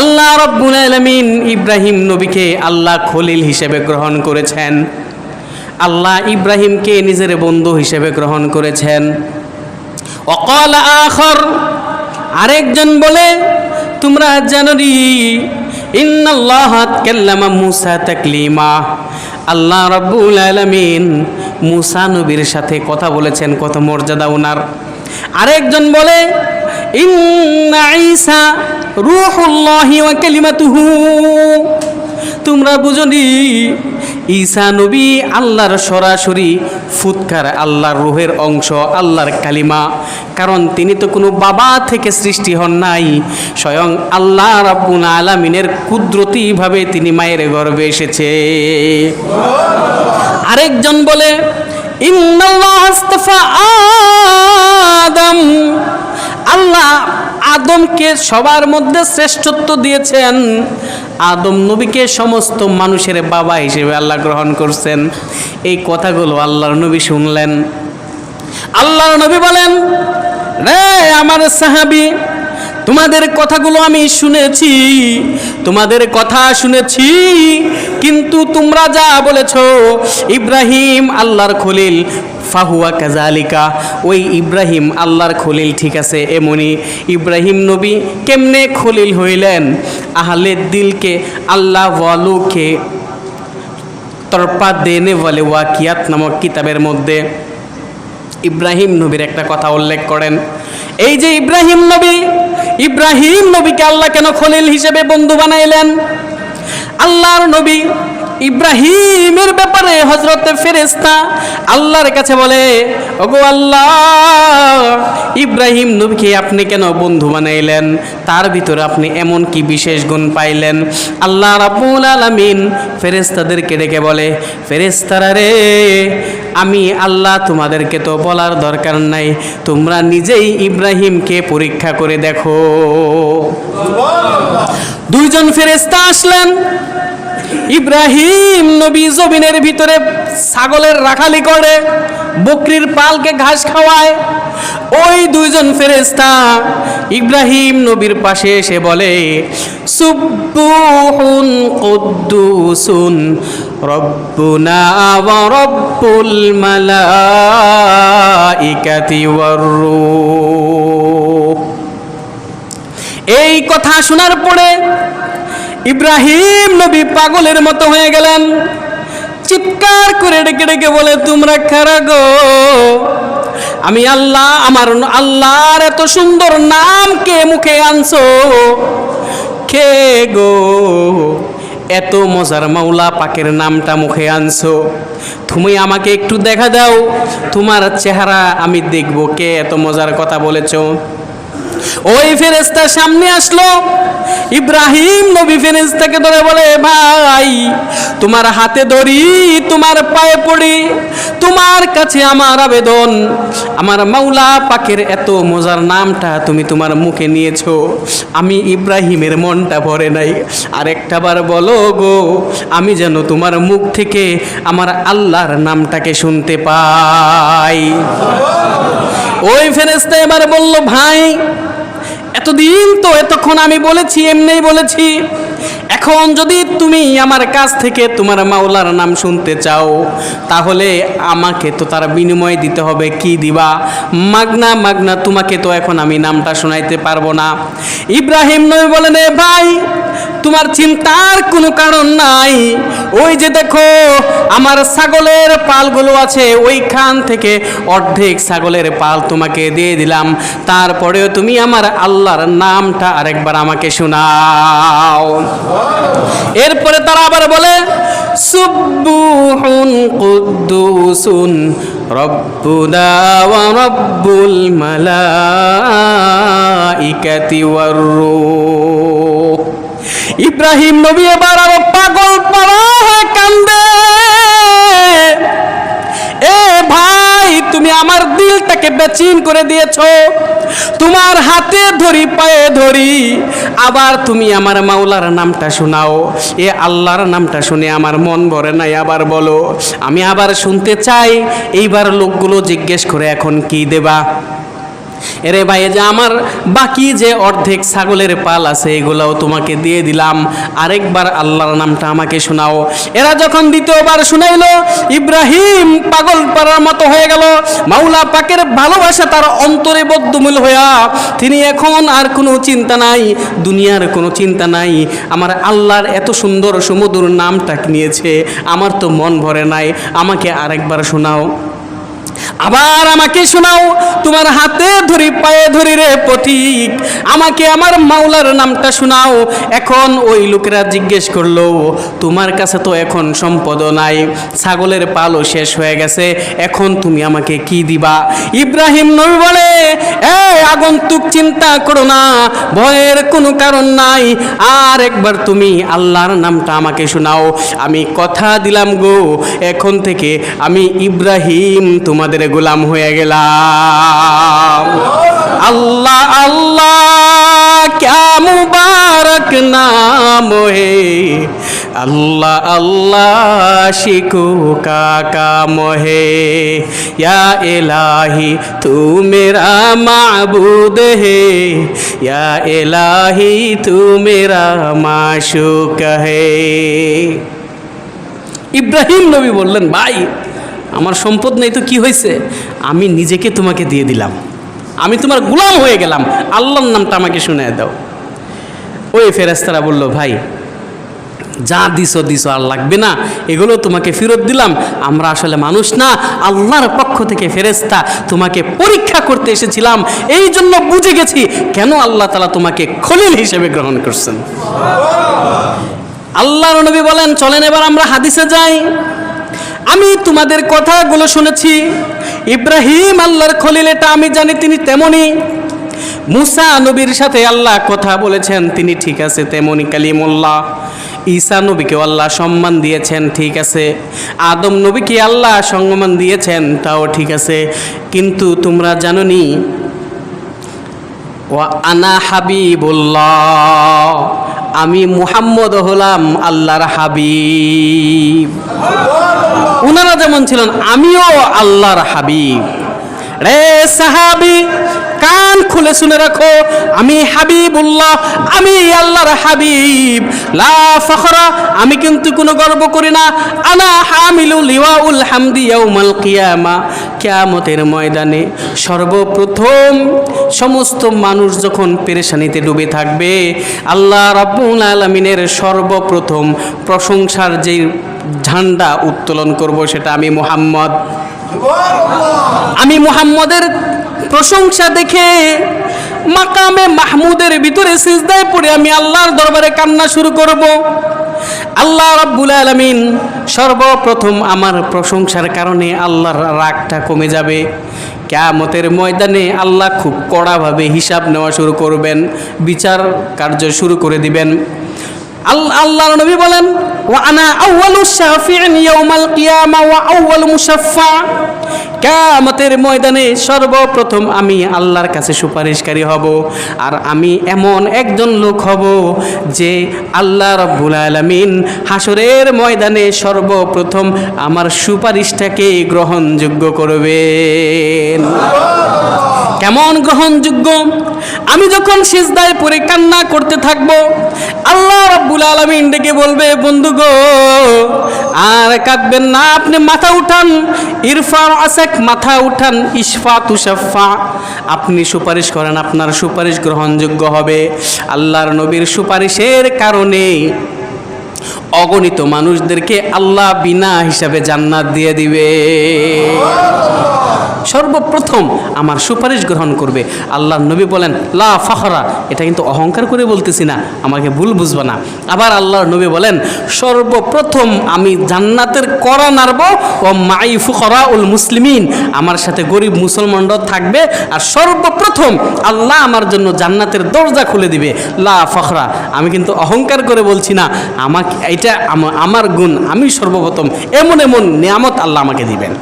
আল্লাহ রব্বুল আলমিন ইব্রাহিম নবীকে আল্লাহ খলিল হিসেবে গ্রহণ করেছেন। আল্লাহ ইব্রাহিমকে নিজের বন্ধু হিসেবে গ্রহণ করেছেন। অকল আখর, আরেকজন বলে, তোমরা জানি ইন্নাল্লাহ কাল্লামা মুসা তাকলিমা। আল্লাহ রব্বুল আলামিন মুসা নবীর সাথে কথা বলেছেন, কত মর্যাদা ওনার। আরেকজন বলে, ইন্না ঈসা রূহুল্লাহি তোমরা বুঝনি, ঈসা নবী আল্লাহর সরাসরি ফুৎকার আল্লাহর রুহের অংশ, আল্লাহর কালিমা। কারণ তিনি তো কোনো বাবা থেকে সৃষ্টি হন নাই। স্বয়ং আল্লাহ রাব্বুল আলামিনের কুদরতিভাবে তিনি মায়ের গর্ভে এসেছে। আরেকজন বলে, ইন্নাল্লাহ আদমকে সবার মধ্যে শ্রেষ্ঠত্ব দিয়েছেন। আদম নবীকে সমস্ত মানুষের বাবা হিসেবে আল্লাহ গ্রহণ করছেন। এই কথাগুলো আল্লাহর নবী শুনলেন। আল্লাহর নবী বলেন, রে আমার সাহাবি, তোমাদের কথাগুলো আমি শুনেছি, তোমাদের কথা শুনেছি, কিন্তু তোমরা যা বলেছ, ইব্রাহিম আল্লাহর খলিল ফাহুয়া কাজালিকা ওই ইব্রাহিম আল্লাহর খলিল, ঠিক আছে, এমনি। ইব্রাহিম নবী কেমনে খলিল হইলেন? আহলে দিলকে আল্লাহ ওয়ালুকে তরপা দেনে বলে ওয়াকিয়াত নামক কিতাবের মধ্যে ইব্রাহিম নবীর একটা কথা উল্লেখ করেন। এই যে ইব্রাহিম নবী, ইব্রাহিম নবীকে আল্লাহ কেন খলিল হিসেবে বন্ধু বানাইলেন? আল্লাহর নবী ইব্রাহিমের ব্যাপারে হজরতে ফেরেস্তা আল্লাহর কাছে বলে, ওগো আল্লাহ, ইব্রাহিম নবীকে আপনি কেন বন্ধু বানাইলেন? তার ভিতরে আপনি এমন কি বিশেষ গুণ পাইলেন? আল্লাহ রাব্বুল আলামিন ফেরেস্তাদেরকে ডেকে বলে ফেরেস্তারা রে, আমি আল্লাহ তোমাদেরকে তো বলার দরকার নাই। তোমরা নিজেই ইব্রাহিমকে পরীক্ষা করে দেখো। দুইজন ফেরেস্তা আসলেন ইব্রাহিম নবী জমিনের ভিতরে ছাগলের রাখালি করে, বকরির পালকে ঘাস খাওয়ায়। ওই দুইজন ফেরেস্তা ইব্রাহিম নবীর পাশে এসে বলে সুব্বুহুন এই কথা শোনার পরে ইব্রাহিম নবী পাগলের মতো হয়ে গেলেন। চিৎকার করে ডেকে ডেকে বলে, তোমরা খারা গো? আমি আল্লাহ, আমার আল্লাহর এত সুন্দর নাম কে মুখে আনছো? কে গো? এত মজার মাওলা পাকের নামটা মুখে আনছো। তুমি আমাকে একটু দেখা দাও, তোমার চেহারা আমি দেখব। কে এত মজার কথা বলেছ? ওই ফেরেস্তা সামনে আসলো। ইব্রাহিম নবী ফেরেস্তাকে ধরে বলে, ভাই, তোমার হাতে ধরি তোমার পায়ে পড়ি, তোমার কাছে আমার আবেদন। আমার মাওলা পাকের এত মজার নামটা তুমি তোমার মুখে নিয়েছো। আমি ইব্রাহিমের মনটা ভরে নাই। আর একটা বার বলো গো, আমি যেন তোমার মুখ থেকে আমার আল্লাহর নামটাকে শুনতে পাই। ওই ফেরেস্তা এবার বলল, ভাই এতদিন তো এতক্ষণ আমি বলেছি এমনিই বলেছি। এখন যদি তুমি আমার কাছ থেকে তোমার মাওলার নাম শুনতে চাও, তাহলে আমাকে তো তার বিনিময় দিতে হবে, কি দিবা? মাগনা মাগনা, তোমাকে তো এখন আমি নামটা শোনাইতে পারব না। ইব্রাহিম নবী বলেন, "এ ভাই, তোমার চিন্তার কোনো কারণ নাই। ওই যে দেখো, আমার ছাগলের পালগুলো আছে, ওইখান থেকে অর্ধেক ছাগলের পাল তোমাকে দিয়ে দিলাম। তারপরেও তুমি আমার আল্লাহর নামটা আরেকবার আমাকে শোনাও। এরপরে তারা আবার বলে, সুব্বুহুন কুদ্দুসুন রব্বুনা ওয়া রব্বুল মালাইকাতি ওয়ার রূহ। ইব্রাহিম নবী এবার আরও পাগল পাড়া কান্দে। তুমি আমার দিলটাকে বেচিন করে দিয়েছ। তোমার হাতে ধরি, পায়ে ধরি। আবার তুমি আমার মাওলার নামটা শোনাও। এ আল্লাহর নামটা শুনে আমার মন ভরে নাই। আবার বলো, আমি আবার শুনতে চাই। এইবার লোকগুলো জিজ্ঞেস করে এখন কি দেবা? এরে ভাই যে আমার বাকি যে অর্ধেক ছাগলের পাল আছে, এগুলাও তোমাকে দিয়ে দিলাম। আরেকবার আল্লাহর নামটা আমাকে শোনাও। এরা যখন দ্বিতীয়বার শুনাইলো, ইব্রাহিম পাগল পাড়ার মতো হয়ে গেল। মাওলা পাকের ভালোবাসা তার অন্তরে বদ্ধমূল হইয়া, তিনি এখন আর কোনো চিন্তা নাই, দুনিয়ার কোনো চিন্তা নাই। আমার আল্লাহর এত সুন্দর সুমধুর নামটা নিয়েছে, আমার তো মন ভরে নাই। আমাকে আরেকবার শোনাও। আবার আমাকে শোনাও, তোমার হাতে ধরি, পায়ে ধরি রে পথিক আমাকে আমার মাওলার নামটা শোনাও। এখন ওই লোকেরা জিজ্ঞেস করল, তোমার কাছে তো এখন সম্পদও নাই, ছাগলের পালও শেষ হয়ে গেছে, এখন তুমি আমাকে কি দিবা? ইব্রাহিম নবী বলে, এ আগন্তুক চিন্তা করো না, ভয়ের কোনো কারণ নাই, আর একবার তুমি আল্লাহর নামটা আমাকে শোনাও। আমি কথা দিলাম গো, এখন থেকে আমি ইব্রাহিম তোমাদের গুলাম হয়ে গেলাম। আল্লাহ আল্লাহ, ক্যা মুবারক নাম হে। আল্লাহ আল্লাহ শিখু কাকা মোহে ইয়া এলাহি তু মেরা মাবুদ হে। ইয়া এলাহি তু মেরা মাশুক হে। ইব্রাহিম নবী বললেন, ভাই আমার সম্পদ নেই তো কি হয়েছে? আমি নিজেকে তোমাকে দিয়ে দিলাম। আমি তোমার গোলাম হয়ে গেলাম। আল্লাহর নামটা আমাকে শুনে দাও। ওই ফেরেস্তারা বলল, ভাই, যা দিছো দিছো, আর লাগবে না। এগুলো তোমাকে ফেরত দিলাম। আমরা আসলে মানুষ না। আল্লাহর পক্ষ থেকে ফেরেস্তা তোমাকে পরীক্ষা করতে এসেছিলাম। এই জন্য বুঝে গেছি কেন আল্লাহ তালা তোমাকে খলিল হিসেবে গ্রহণ করছেন। আল্লাহর নবী বলেন, চলেন এবার আমরা হাদিসে যাই। আমি তোমাদের কথাগুলো শুনেছি। ইব্রাহিম আল্লাহর খলিল, এটা আমি জানি তিনি তেমনই মুসা নবীর সাথে আল্লাহ কথা বলেছেন, তিনি ঠিক আছে তেমনই কালিমুল্লাহ। ঈসা নবীকে আল্লাহ সম্মান দিয়েছেন, ঠিক আছে। আদম নবীকে আল্লাহ সম্মান দিয়েছেন, তাও ঠিক আছে। কিন্তু তোমরা জানোনি ও আনা হাবিবুল্লাহ, আমি মুহাম্মদ হলাম আল্লাহর হাবিব। ওনারা যেমন ছিলেন, আমিও আল্লাহর হাবিব। রে সাহাবি, কান খুলে শুনে রাখো, আমি হাবিবুল্লাহ, আমি আল্লাহর হাবিব। লা ফখরা, আমি কিন্তু কোনো গর্ব করি না। আনা হামিলু লিওয়াউল হামদি ইয়াউমাল কিয়ামা। কিয়ামতের ময়দানে সর্বপ্রথম সমস্ত মানুষ যখন পেরেশানিতে ডুবে থাকবে আল্লাহ রাব্বুল আলামিনের সর্বপ্রথম প্রশংসার যে ঝান্ডা উত্তোলন করব সেটা আমি মোহাম্মদ। আমি মুহাম্মদের প্রশংসা দেখে মাকামে মাহমুদের ভিতরে সিজদায় পড়ে আমি আল্লাহর দরবারে কান্না শুরু করব। আল্লাহ রাব্বুল আলামিন সর্বপ্রথম আমার প্রশংসার কারণে আল্লাহর রাগটা কমে যাবে। কেয়ামতের ময়দানে আল্লাহ খুব কড়াভাবে হিসাব নেওয়া শুরু করবেন, বিচার কার্য শুরু করে দিবেন। আল্লাহ নবী বলেন, ওয়া আনা আউয়ালু শাফিইন ইয়াউমাল কিয়ামা ওয়া আউয়ালু মুশাফফা। কিয়ামতের ময়দানে সর্বপ্রথম আমি আল্লাহর কাছে সুপারিশকারী হব। আর আমি এমন একজন লোক হব যে আল্লাহ রাব্বুল আলামিন হাসরের ময়দানে সর্বপ্রথম আমার সুপারিশটাকে গ্রহণযোগ্য করবেন। কেমন গ্রহণযোগ্য? আমি যখন সিজদায় পরে কান্না করতে থাকব, আল্লাহ রাব্বুল আলামিন ডেকে বলবে বন্ধু গো আর কাঁদবেন না, আপনি মাথা উঠান ইরফা আসাক মাথা উঠান ইশফা তুষাফা আপনি সুপারিশ করেন, আপনার সুপারিশ গ্রহণযোগ্য হবে। আল্লাহর নবীর সুপারিশের কারণে অগণিত মানুষদেরকে আল্লাহ বিনা হিসাবে জান্নাত দিয়ে দিবে। সর্বপ্রথম আমার সুপারিশ গ্রহণ করবে। আল্লাহ নবী বলেন, লা ফখরা। এটা কিন্তু অহংকার করে বলতেছি না, আমাকে ভুল বুঝবে না। আবার আল্লাহর নবী বলেন, সর্বপ্রথম আমি জান্নাতের করা নারব ও মাই ফুকরা উল মুসলিমিন। আমার সাথে গরিব মুসলমানরাও থাকবে, আর সর্বপ্রথম আল্লাহ আমার জন্য জান্নাতের দরজা খুলে দিবে। লা ফখরা। আমি কিন্তু অহংকার করে বলছি না, আমাকে এটা আমার গুণ আমি সর্বপ্রথম। এমন এমন নিয়ামত আল্লাহ আমাকে দিবেন।